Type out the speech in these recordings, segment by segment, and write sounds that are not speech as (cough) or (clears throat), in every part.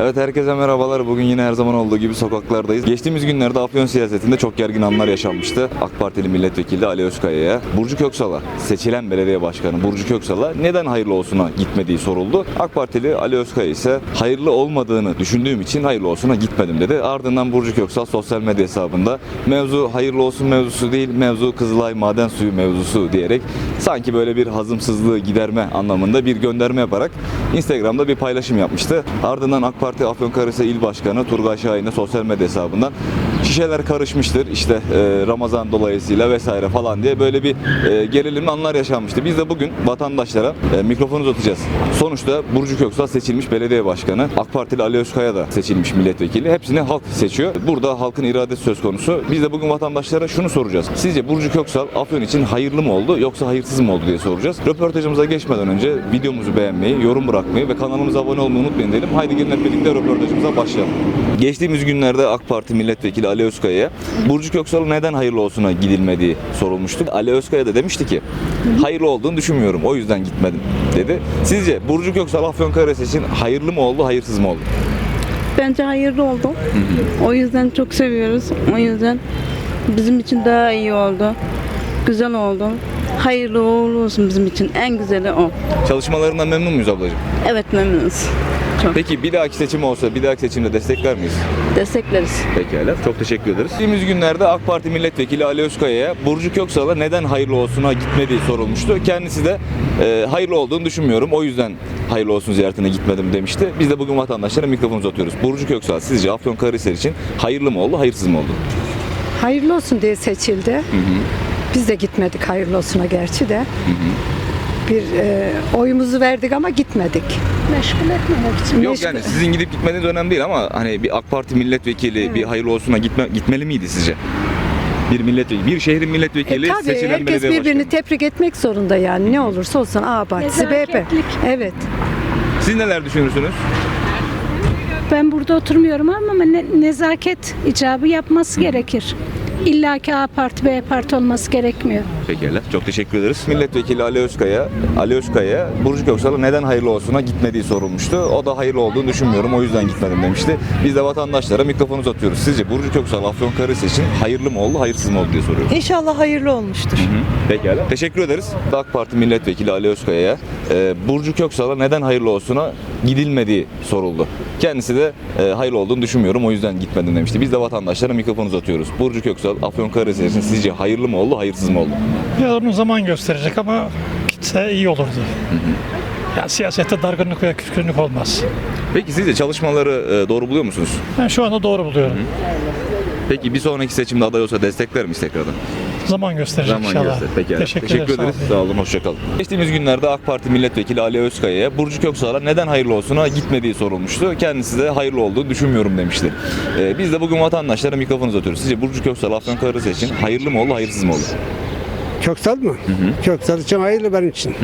Evet herkese merhabalar. Bugün yine her zaman olduğu gibi sokaklardayız. Geçtiğimiz günlerde Afyon siyasetinde çok gergin anlar yaşanmıştı. AK Partili milletvekili Ali Özkaya'ya Burcu Köksal'a seçilen belediye başkanı Burcu Köksal'a neden hayırlı olsuna gitmediği soruldu. AK Partili Ali Özkaya ise hayırlı olmadığını düşündüğüm için hayırlı olsuna gitmedim dedi. Ardından Burcu Köksal sosyal medya hesabında mevzu hayırlı olsun mevzusu değil mevzu Kızılay maden suyu mevzusu diyerek sanki böyle bir hazımsızlığı giderme anlamında bir gönderme yaparak Instagram'da bir paylaşım yapmıştı. Ardından AK Parti Afyonkarahisar İl Başkanı Turgay Şahin'e sosyal medya hesabından şişeler karışmıştır işte e, Ramazan dolayısıyla vesaire falan diye böyle bir e, gerilimli anlar yaşanmıştı. Biz de bugün vatandaşlara e, mikrofonu uzatacağız. Sonuçta Burcu Köksal seçilmiş belediye başkanı. AK Partili Ali Özkaya da seçilmiş milletvekili. Hepsini halk seçiyor. Burada halkın iradesi söz konusu. Biz de bugün vatandaşlara şunu soracağız. Sizce Burcu Köksal Afyon için hayırlı mı oldu yoksa hayırsız mı oldu diye soracağız. Röportajımıza geçmeden önce videomuzu beğenmeyi, yorum bırakmayı ve kanalımıza abone olmayı unutmayın diyelim. Haydi gelin hep birlikte röportajımıza başlayalım. Geçtiğimiz günlerde AK Parti milletvekili Ali Özkaya'ya Burcu Köksal'ın neden hayırlı olsuna gidilmediği sorulmuştu. Ali Özkaya da demişti ki hayırlı olduğunu düşünmüyorum o yüzden gitmedim dedi. Sizce Burcu Köksal Afyonkarahisar için hayırlı mı oldu hayırsız mı oldu? Bence hayırlı oldu. O yüzden çok seviyoruz. O yüzden bizim için daha iyi oldu. Güzel oldu. Hayırlı uğurlu olsun bizim için. En güzeli o. Çalışmalarından memnun muyuz ablacığım? Evet memnunuz. Çok Peki bir dahaki seçim olsa bir dahaki seçimde destekler miyiz? destekleriz. Pekala. Çok teşekkür ederiz. Geçtiğimiz günlerde AK Parti milletvekili Ali Özkaya'ya Burcu Köksal'a neden hayırlı olsuna gitmediği sorulmuştu. Kendisi de e, hayırlı olduğunu düşünmüyorum. O yüzden hayırlı olsun ziyaretine gitmedim demişti. Biz de bugün vatandaşlara mikrofon uzatıyoruz. Burcu Köksal sizce Afyonkarahisar için hayırlı mı oldu, hayırsız mı oldu? Hayırlı olsun diye seçildi. Biz de gitmedik hayırlı olsuna gerçi de. Bir e, oyumuzu verdik ama gitmedik. Meşgul etmemek için. Yok meşgul- yani sizin gidip gitmediğiniz önemli değil ama hani bir AK Parti milletvekili bir hayırlı olsuna gitme, gitmeli miydi sizce? Bir milletvekili, bir şehrin milletvekili E, tabii seçilen herkes belediye birbirini başkanı. tebrik etmek zorunda yani. Ne olursa olsun A partisi, B. Evet. Siz neler düşünürsünüz? Ben burada oturmuyorum ama ne- nezaket icabı yapması gerekir. İlla ki A parti B parti olması gerekmiyor. Pekala. Çok teşekkür ederiz. Milletvekili Ali Özkaya, Ali Özkaya Burcu Köksal'a neden hayırlı olsuna gitmediği sorulmuştu. O da hayırlı olduğunu düşünmüyorum. O yüzden gitmedim demişti. Biz de vatandaşlara mikrofon uzatıyoruz. Sizce Burcu Köksal Afyonkarahisar için hayırlı mı oldu, hayırsız mı oldu diye soruyoruz. İnşallah hayırlı olmuştur. Pekala. Teşekkür ederiz. AK Parti milletvekili Ali Özkaya'ya e, Burcu Köksal'a neden hayırlı olsuna gidilmediği soruldu. Kendisi de e, hayırlı olduğunu düşünmüyorum. O yüzden gitmedim demişti. Biz de vatandaşlara mikrofon uzatıyoruz. Burcu Köksal Afyonkarahisar için sizce hayırlı mı oldu, hayırsız mı oldu? Ya onu zaman gösterecek ama gitse iyi olurdu. Ya siyasette dargınlık ve küskünlük olmaz. Peki sizce çalışmaları e, doğru buluyor musunuz? Ben şu anda doğru buluyorum. Peki bir sonraki seçimde aday olsa destekler miyiz tekrardan? Zaman gösterecek Zaman inşallah. göster. Peki. Teşekkür, Teşekkür, ederiz. Sağ olun. Hoşçakalın. Geçtiğimiz günlerde AK Parti milletvekili Ali Özkaya'ya Burcu Köksal'a neden hayırlı olsuna gitmediği sorulmuştu. Kendisi de hayırlı olduğunu düşünmüyorum demişti. Ee, biz de bugün vatandaşlara mikrofon uzatıyoruz. Sizce Burcu Köksal Afyonkarahisar için hayırlı mı oldu, hayırsız mı oldu? Köksal mı? Köksal için hayırlı benim için.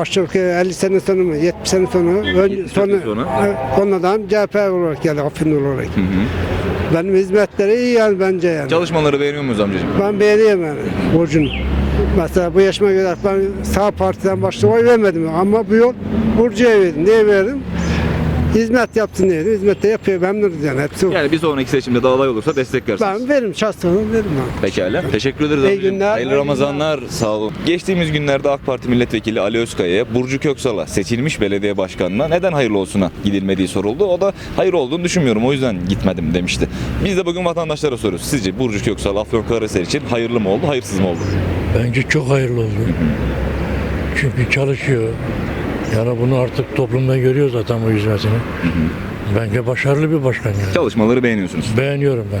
Aşağı yukarı 50 sene sonra mı? 70 sene. Önce, 70 sene sonra. e, Ondan CHP olarak geldi, Afyon olarak. Benim hizmetleri iyi yani bence yani. Çalışmaları beğeniyor muyuz amcacığım? Ben beğeniyorum yani Burcu'nu. Mesela bu yaşıma göre ben sağ partiden başta oy vermedim ama bu yol Burcu'ya verdim. Niye verdim? Hizmet yaptın diye. Hizmet de yapıyor. Memnunuz yani. Hepsi o. Yani bir sonraki seçimde de aday olursa desteklersiniz. Ben veririm. Şahsen veririm ben. Pekala. Teşekkür ederiz İyi günler. Hayırlı İyi Ramazanlar. Sağ olun. Geçtiğimiz günlerde AK Parti milletvekili Ali Özkaya'ya Burcu Köksal'a seçilmiş belediye başkanına neden hayırlı olsuna gidilmediği soruldu. O da hayır olduğunu düşünmüyorum. O yüzden gitmedim demişti. Biz de bugün vatandaşlara soruyoruz. Sizce Burcu Köksal Afyonkarahisar için hayırlı mı oldu, hayırsız mı oldu? Bence çok hayırlı oldu. Çünkü çalışıyor. Yani bunu artık toplumda görüyor zaten bu hizmetini. Bence başarılı bir başkan yani. Çalışmaları beğeniyorsunuz. Beğeniyorum ben.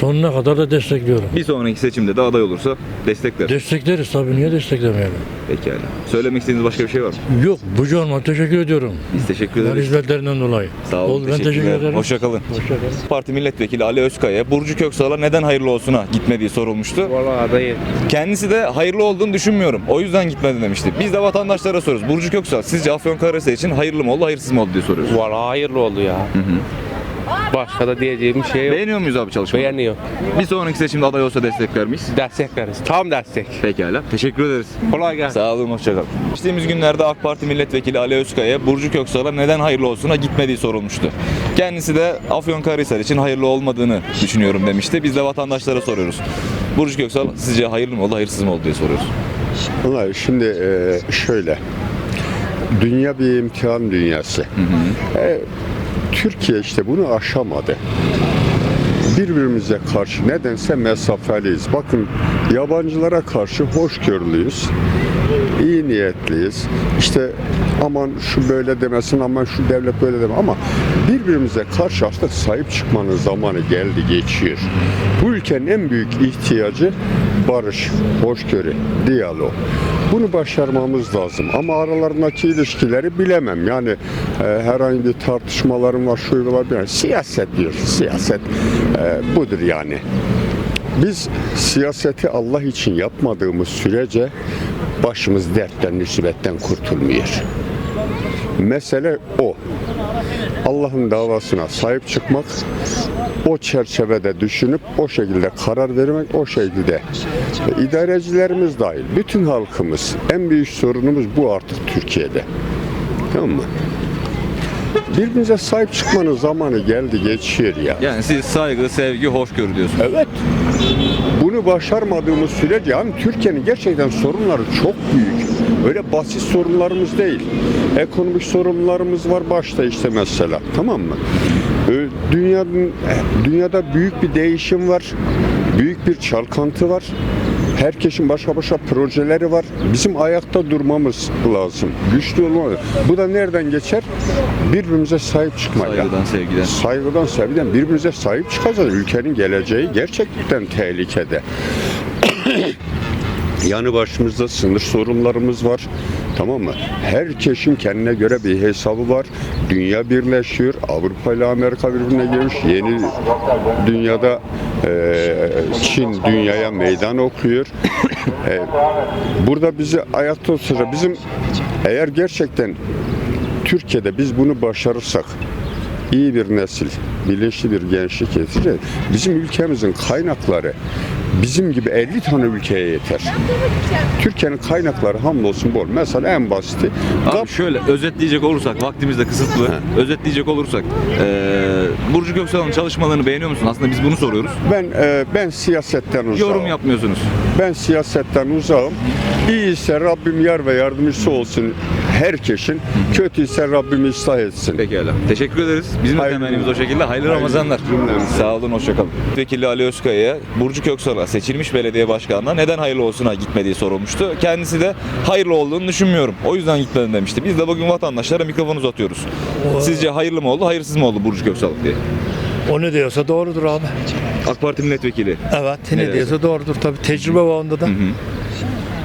Sonuna kadar da destekliyorum. Bir sonraki seçimde de aday olursa destekler. Destekleriz tabii niye desteklemeyelim? Pekala. Söylemek istediğiniz başka bir şey var mı? Yok Bucu Hanım'a teşekkür ediyorum. Biz teşekkür Ben ederiz. hizmetlerinden dolayı. Sağ olun. Oldu, ben teşekkür teşekkürler. ederim. Hoşçakalın. Hoşçakalın. Parti milletvekili Ali Özkaya Burcu Köksal'a neden hayırlı olsuna gitmediği sorulmuştu. Valla adayı Kendisi de hayırlı olduğunu düşünmüyorum. O yüzden gitmedi demişti. Biz de vatandaşlara soruyoruz. Burcu Köksal sizce Afyonkarahisar için hayırlı mı oldu, hayırsız mı oldu diye soruyoruz. valla hayırlı oldu ya. Başka da diyeceğim bir şey yok. Beğeniyor muyuz abi çalışmayı? Beğeniyor. Bir sonraki seçimde aday olsa destekler miyiz? Destek veririz. Tam destek. Pekala. Teşekkür ederiz. Kolay gelsin. Sağ olun, hoşçakalın. Geçtiğimiz günlerde AK Parti Milletvekili Ali Özkaya, Burcu Köksal'a neden hayırlı olsuna gitmediği sorulmuştu. Kendisi de Afyonkarahisar için hayırlı olmadığını düşünüyorum demişti. Biz de vatandaşlara soruyoruz. Burcu Köksal sizce hayırlı mı oldu, hayırsız mı oldu diye soruyoruz. Vallahi şimdi e, şöyle. Dünya bir imtihan dünyası. E, Türkiye işte bunu aşamadı. Birbirimize karşı nedense mesafeliyiz. Bakın yabancılara karşı hoşgörülüyüz. İyi niyetliyiz. İşte aman şu böyle demesin, aman şu devlet böyle deme ama birbirimize karşı artık sahip çıkmanın zamanı geldi geçiyor. Bu ülkenin en büyük ihtiyacı barış, hoşgörü, diyalog. Bunu başarmamız lazım ama aralarındaki ilişkileri bilemem. Yani e, herhangi bir tartışmalarım var, şu var, bir siyaset diyor. Siyaset e, budur yani. Biz siyaseti Allah için yapmadığımız sürece başımız dertten, musibetten kurtulmuyor. Mesele o. Allah'ın davasına sahip çıkmak, o çerçevede düşünüp o şekilde karar vermek, o şekilde idarecilerimiz dahil bütün halkımız en büyük sorunumuz bu artık Türkiye'de. Tamam mı? Birbirinize sahip çıkmanın zamanı geldi geçiyor ya. Yani siz saygı, sevgi, hoşgörü diyorsunuz. Evet. Bunu başarmadığımız sürece yani Türkiye'nin gerçekten sorunları çok büyük. Öyle basit sorunlarımız değil. Ekonomik sorunlarımız var başta işte mesela. Tamam mı? Dünyanın, dünyada büyük bir değişim var. Büyük bir çalkantı var. Herkesin başka başka projeleri var. Bizim ayakta durmamız lazım. Güçlü olmamız. Bu da nereden geçer? Birbirimize sahip çıkmayla. Saygıdan, sevgiden. Saygıdan, sevgiden birbirimize sahip çıkacağız. Ülkenin geleceği gerçekten tehlikede. Yanı başımızda sınır sorunlarımız var. Tamam mı? Herkesin kendine göre bir hesabı var. Dünya birleşiyor. Avrupa ile Amerika birbirine girmiş. Yeni dünyada eee, Çin dünyaya meydan okuyor. Eee, burada bizi ayakta tutacak. Bizim eğer gerçekten Türkiye'de biz bunu başarırsak iyi bir nesil, bilinçli bir gençlik yetişir. Bizim ülkemizin kaynakları bizim gibi 50 tane ülkeye yeter. Türkiye'nin kaynakları hamdolsun bol. Mesela en basiti Abi GAP şöyle özetleyecek olursak, vaktimiz de kısıtlı. Özetleyecek olursak, eee Burcu Köksal'ın çalışmalarını beğeniyor musun? Aslında biz bunu soruyoruz. ben e, ben siyasetten uzağım. Yorum yapmıyorsunuz. Ben siyasetten uzağım. İyi ise Rabbim yar ve yardımcısı olsun herkesin. Kötü ise Rabbim ıslah etsin. Pekala. Teşekkür ederiz. Bizim de Hayırlı temennimiz o şekilde. Hayırlı, Hayırlı Ramazanlar. cümlemize. Sağ olun, hoşçakalın. Vekili Ali Özkaya'ya Burcu Köksal'a seçilmiş belediye başkanına neden hayırlı olsuna gitmediği sorulmuştu. Kendisi de hayırlı olduğunu düşünmüyorum. O yüzden gitmedim demişti. Biz de bugün vatandaşlara mikrofon uzatıyoruz. Sizce hayırlı mı oldu, hayırsız mı oldu Burcu Köksal diye? O ne diyorsa doğrudur abi. AK Parti milletvekili. Evet Ne ne diyorsa doğrudur tabii. Tecrübe var onda da.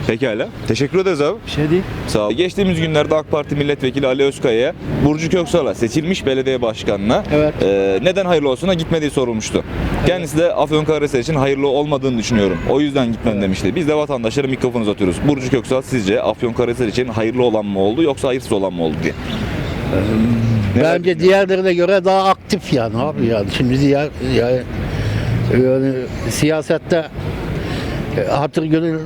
Pekala. Teşekkür ederiz abi. Bir şey değil. Sağ ol. Geçtiğimiz günlerde AK Parti milletvekili Ali Özkaya'ya Burcu Köksal'a seçilmiş belediye başkanına Evet. e, neden hayırlı olsuna gitmediği sorulmuştu. Kendisi de Afyonkarahisar için hayırlı olmadığını düşünüyorum. O yüzden gitmem demişti. Biz de vatandaşlara mikrofon uzatıyoruz. Burcu Köksal sizce Afyonkarahisar için hayırlı olan mı oldu yoksa hayırsız olan mı oldu diye. Neler Bence diğerlerine göre daha aktif yani abi yani şimdi diğer yani, yani siyasette e, hatır gönül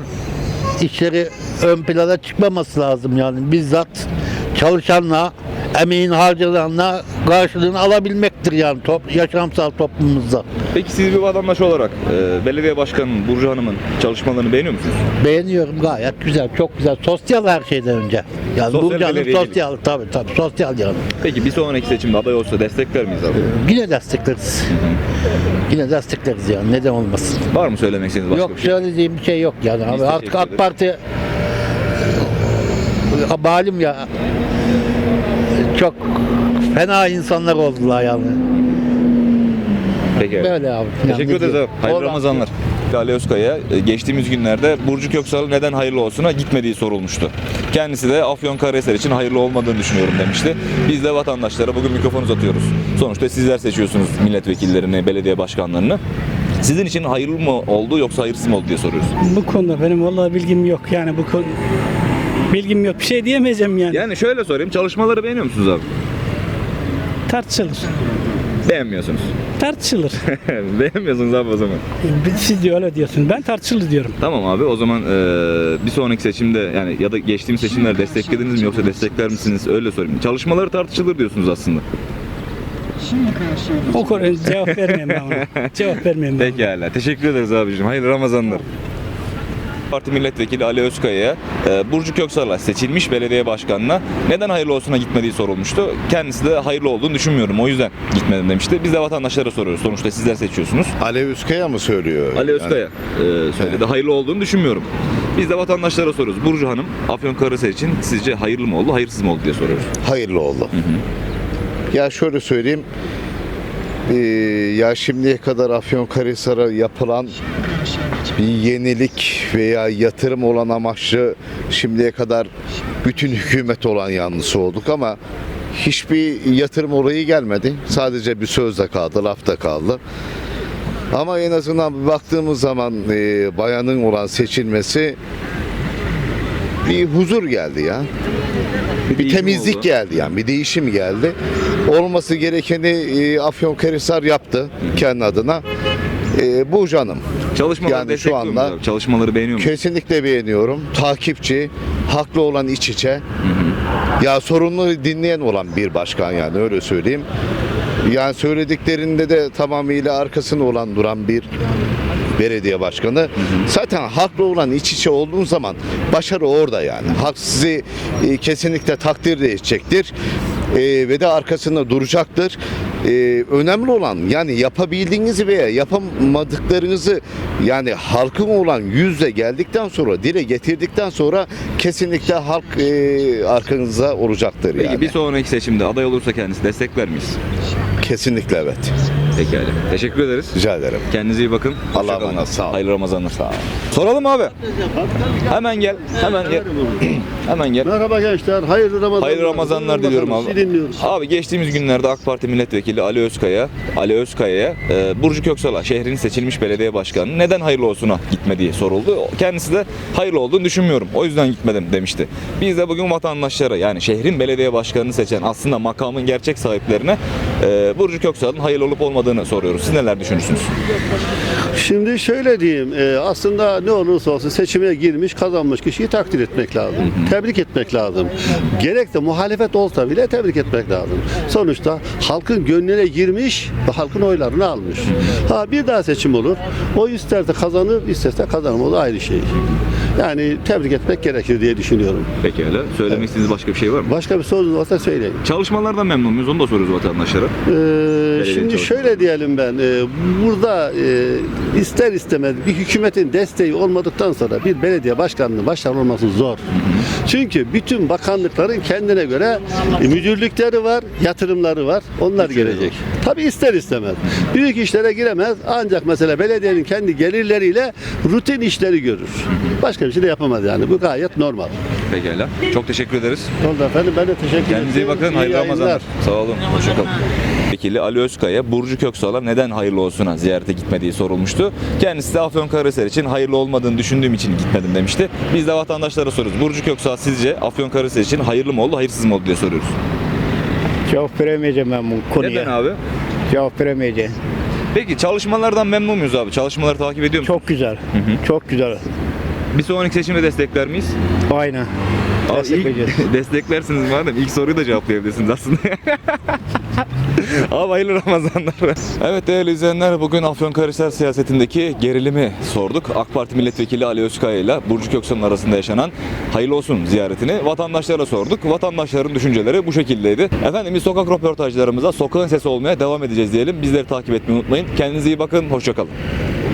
işleri ön plana çıkmaması lazım yani. Bizzat çalışanla emeğin harcayanla karşılığını alabilmektir yani top, yaşamsal toplumumuzda. Peki siz bir vatandaş olarak e, belediye başkanının Burcu Hanım'ın çalışmalarını beğeniyor musunuz? Beğeniyorum gayet güzel, çok güzel. Sosyal her şeyden önce. Yani Sosyal Burcu Hanım sosyal tabii tabii sosyal yani. Peki bir sonraki seçimde aday olsa destekler miyiz abi? Yine destekleriz. Yine destekleriz yani neden olmasın. Var mı söylemek istediğiniz başka yok bir şey? söylediğim bir şey yok yani. Biz Abi artık AK. Parti e, malum ya çok fena insanlar oldular yani. Peki. Böyle abi. Teşekkür ederiz abi. Hayırlı Olan- Ramazanlar. Ali Özkaya e, geçtiğimiz günlerde Burcu Köksal'ın neden hayırlı olsuna gitmediği sorulmuştu. Kendisi de Afyonkarahisar için hayırlı olmadığını düşünüyorum demişti. Biz de vatandaşlara bugün mikrofon uzatıyoruz. Sonuçta sizler seçiyorsunuz milletvekillerini, belediye başkanlarını. Sizin için hayırlı mı oldu yoksa hayırsız mı oldu diye soruyoruz. Bu konuda benim vallahi bilgim yok yani bu konu bilgim yok bir şey diyemeyeceğim yani. Yani şöyle sorayım, çalışmaları beğeniyor musunuz abi? Tartışılır. Beğenmiyorsunuz. Tartışılır. (laughs) Beğenmiyorsunuz abi o zaman. Siz de öyle diyorsun. Ben tartışılır diyorum. Tamam abi o zaman eee, bir sonraki seçimde yani ya da geçtiğimiz seçimler desteklediniz mi yoksa destekler misiniz öyle sorayım. Çalışmaları tartışılır diyorsunuz aslında. O konuya cevap vermeyeyim ben ona. Cevap vermeyeyim ben. Pekala. Teşekkür ederiz abicim. Hayırlı Ramazanlar. Parti milletvekili Ali Özkaya'ya e, Burcu Köksal'a seçilmiş belediye başkanına neden hayırlı olsuna gitmediği sorulmuştu. Kendisi de hayırlı olduğunu düşünmüyorum. O yüzden gitmedim demişti. Biz de vatandaşlara soruyoruz. Sonuçta sizler seçiyorsunuz. Alev Üskaya mı söylüyor? Ali Özkaya e, söyledi. Hayırlı olduğunu düşünmüyorum. Biz de vatandaşlara soruyoruz. Burcu Hanım Afyonkarahisar için sizce hayırlı mı oldu, hayırsız mı oldu diye soruyoruz. hayırlı oldu. Ya şöyle söyleyeyim. Ee, ya şimdiye kadar Afyonkarahisar'a yapılan yenilik veya yatırım olan amaçlı şimdiye kadar bütün hükümet olan yanlısı olduk ama hiçbir yatırım orayı gelmedi. Sadece bir sözde kaldı, lafta kaldı. Ama en azından bir baktığımız zaman e, bayanın olan seçilmesi bir huzur geldi ya. Bir, değişim temizlik oldu. geldi yani bir değişim geldi. Olması gerekeni e, Afyonkarahisar yaptı kendi adına. E, bu canım. Çalışmaları Yani şu anda- abi? Çalışmaları beğeniyor? Kesinlikle beğeniyorum. Takipçi, haklı olan iç içe. Ya sorunlu dinleyen olan bir başkan yani öyle söyleyeyim. Yani söylediklerinde de tamamıyla arkasında olan duran bir belediye başkanı. Zaten haklı olan iç içe olduğun zaman başarı orada yani. Halk sizi e, kesinlikle takdir de edecektir. E, ve de arkasında duracaktır. E, önemli olan yani yapabildiğinizi veya yapamadıklarınızı yani halkın olan yüzle geldikten sonra dile getirdikten sonra kesinlikle halk e, arkanızda olacaktır Peki yani. bir sonraki seçimde aday olursa kendisi destekler miyiz? Kesinlikle evet. Pekala. Teşekkür ederiz. Rica ederim. Kendinize iyi bakın. Allah'a Hoşça kalın. emanet, sağ olun. Hayırlı Ramazanlar. Sağ olun. Soralım abi. Hemen gel. Hemen gel. (clears throat) Hemen gel. Merhaba gençler, hayırlı Ramazanlar. Hayırlı Ramazanlar diliyorum bakalım, abi. Sizi dinliyoruz. Abi geçtiğimiz günlerde AK Parti milletvekili Ali Özkaya, Ali Özkaya'ya e, Burcu Köksal'a şehrin seçilmiş belediye başkanı neden hayırlı olsuna gitmediği soruldu. Kendisi de hayırlı olduğunu düşünmüyorum. O yüzden gitmedim demişti. Biz de bugün vatandaşlara yani şehrin belediye başkanını seçen aslında makamın gerçek sahiplerine e, Burcu Köksal'ın hayırlı olup olmadığını soruyoruz. Siz neler düşünürsünüz? Şimdi şöyle diyeyim, e, aslında ne olursa olsun seçime girmiş, kazanmış kişiyi takdir etmek lazım. Tebrik etmek lazım. Gerek de muhalefet olsa bile tebrik etmek lazım. Sonuçta halkın gönlüne girmiş ve halkın oylarını almış. Ha bir daha seçim olur. O isterse kazanır, isterse kazanır. O da ayrı şey. Yani tebrik etmek gerekir diye düşünüyorum. Pekala. Söylemek istediğiniz başka bir şey var mı? Başka bir sorunuz varsa söyleyin. Çalışmalardan memnun muyuz? Onu da soruyoruz vatandaşlara. Ee, şimdi şöyle diyelim ben, e, burada e, ister istemez bir hükümetin desteği olmadıktan sonra bir belediye başkanının başarılı olması zor. Çünkü bütün bakanlıkların kendine göre e, müdürlükleri var, yatırımları var. Onlar gelecek. Tabii ister istemez. Büyük işlere giremez ancak mesela belediyenin kendi gelirleriyle rutin işleri görür. Başka bir şey de yapamaz yani. Bu gayet normal. Pekala. Çok teşekkür ederiz. Oldu efendim ben de teşekkür ederim. Kendinize iyi bakın. Hayırlı Ramazanlar. Sağ olun. Hoşçakalın. Vekili Ali Özkaya, Burcu Köksal'a neden hayırlı olsuna ziyarete gitmediği sorulmuştu. Kendisi de Afyonkarahisar için hayırlı olmadığını düşündüğüm için gitmedim demişti. Biz de vatandaşlara soruyoruz. Burcu Köksal sizce Afyonkarahisar için hayırlı mı oldu, hayırsız mı oldu diye soruyoruz. Cevap veremeyeceğim ben bu konuya. Neden abi? Cevap veremeyeceğim. Peki çalışmalardan memnun muyuz abi? Çalışmaları takip ediyor musunuz? Çok güzel. Çok güzel. Bir sonraki seçimde destekler miyiz? Aynen. Abi Destekleyeceğiz. ilk- (laughs) desteklersiniz madem ilk soruyu da cevaplayabilirsiniz aslında. (laughs) Abi hayırlı Ramazanlar. Evet değerli izleyenler bugün Afyonkarahisar siyasetindeki gerilimi sorduk. AK Parti milletvekili Ali Özkaya ile Burcu Köksal'ın arasında yaşanan hayırlı olsun ziyaretini vatandaşlara sorduk. Vatandaşların düşünceleri bu şekildeydi. Efendim biz sokak röportajlarımıza sokağın sesi olmaya devam edeceğiz diyelim. Bizleri takip etmeyi unutmayın. Kendinize iyi bakın. Hoşçakalın.